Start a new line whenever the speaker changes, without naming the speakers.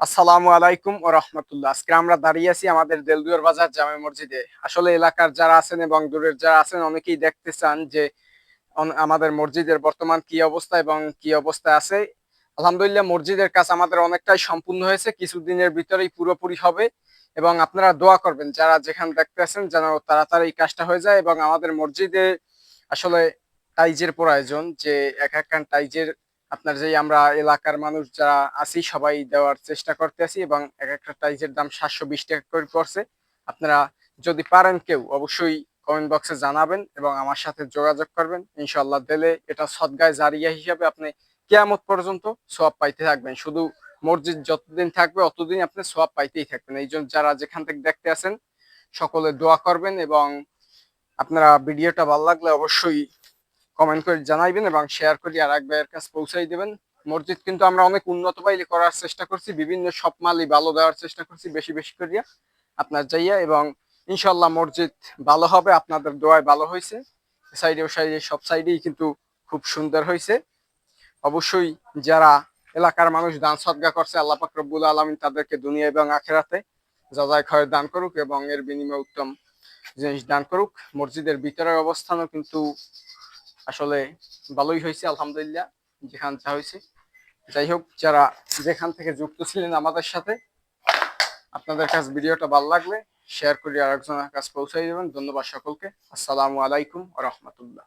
আসসালামু আলাইকুম ও রহমতুল্লাহ। আজকে আমরা দাঁড়িয়ে আছি আমাদের দেলদুয়ার বাজার জামে মসজিদে। আসলে এলাকার যারা আছেন এবং দূরের যারা আছেন, অনেকেই দেখতে চান যে আমাদের মসজিদের বর্তমান কি অবস্থা এবং কি অবস্থায় আছে। আলহামদুলিল্লাহ, মসজিদের কাজ আমাদের অনেকটাই সম্পূর্ণ হয়েছে। কিছুদিনের ভিতরেই পুরোপুরি হবে এবং আপনারা দোয়া করবেন, যারা যেখানে দেখতে আছেন যেন তাড়াতাড়ি কাজটা হয়ে যায় এবং আমাদের মসজিদে আসলে টাইজের প্রয়োজন যে এক একখান টাইজের আপনার যে আমরা এলাকার মানুষ যারা আছি, সবাই দেওয়ার চেষ্টা করতে আছি এবং এক একটা টাইজের দাম সাতশো বিশ টাকা করে পড়ছে। আপনারা যদি পারেন কেউ, অবশ্যই কমেন্ট বক্সে জানাবেন এবং আমার সাথে যোগাযোগ করবেন। ইনশাল্লাহ দিলে এটা সদগায় জারিয়া হিসাবে আপনি কেয়ামত পর্যন্ত সব পাইতে থাকবেন। শুধু মসজিদ যতদিন থাকবে, অতদিন আপনি সব পাইতেই থাকবেন। এই জন্য যারা যেখান থেকে দেখতে আছেন, সকলে দোয়া করবেন এবং আপনারা ভিডিওটা ভালো লাগলে অবশ্যই কমেন্ট করে জানাইবেন এবং শেয়ার করে আর এক ভাইয়ের কাছে পৌঁছাই দেবেন। মসজিদ কিন্তু আমরা অনেক উন্নত পাইলে করার চেষ্টা করছি, বিভিন্ন সব মালই ভালো দেওয়ার চেষ্টা করছি বেশি বেশি করিয়া। আপনার যাইয়া এবং ইনশাল্লাহ মসজিদ ভালো হবে, আপনাদের দোয়ায় ভালো হয়েছে সাইডে ও সাইডে সব সাইডেই কিন্তু খুব সুন্দর হয়েছে অবশ্যই যারা এলাকার মানুষ দান সদ্গা করছে, আল্লাহ পাক রব্বুল আলমিন তাদেরকে দুনিয়া এবং আখেরাতে যা যাজায় ক্ষয় দান করুক এবং এর বিনিময়ে উত্তম জিনিস দান করুক। মসজিদের ভিতরের অবস্থানও কিন্তু আসলে ভালোই হয়েছে, আলহামদুলিল্লাহ, যেখান যা হয়েছে। যাই হোক, যারা যেখান থেকে যুক্ত ছিলেন আমাদের সাথে, আপনাদের কাছে ভিডিওটা ভালো লাগলে শেয়ার করে আরেকজনের কাছে পৌঁছাই দেবেন। ধন্যবাদ সকলকে। আসসালামু আলাইকুম রহমতুল্লাহ।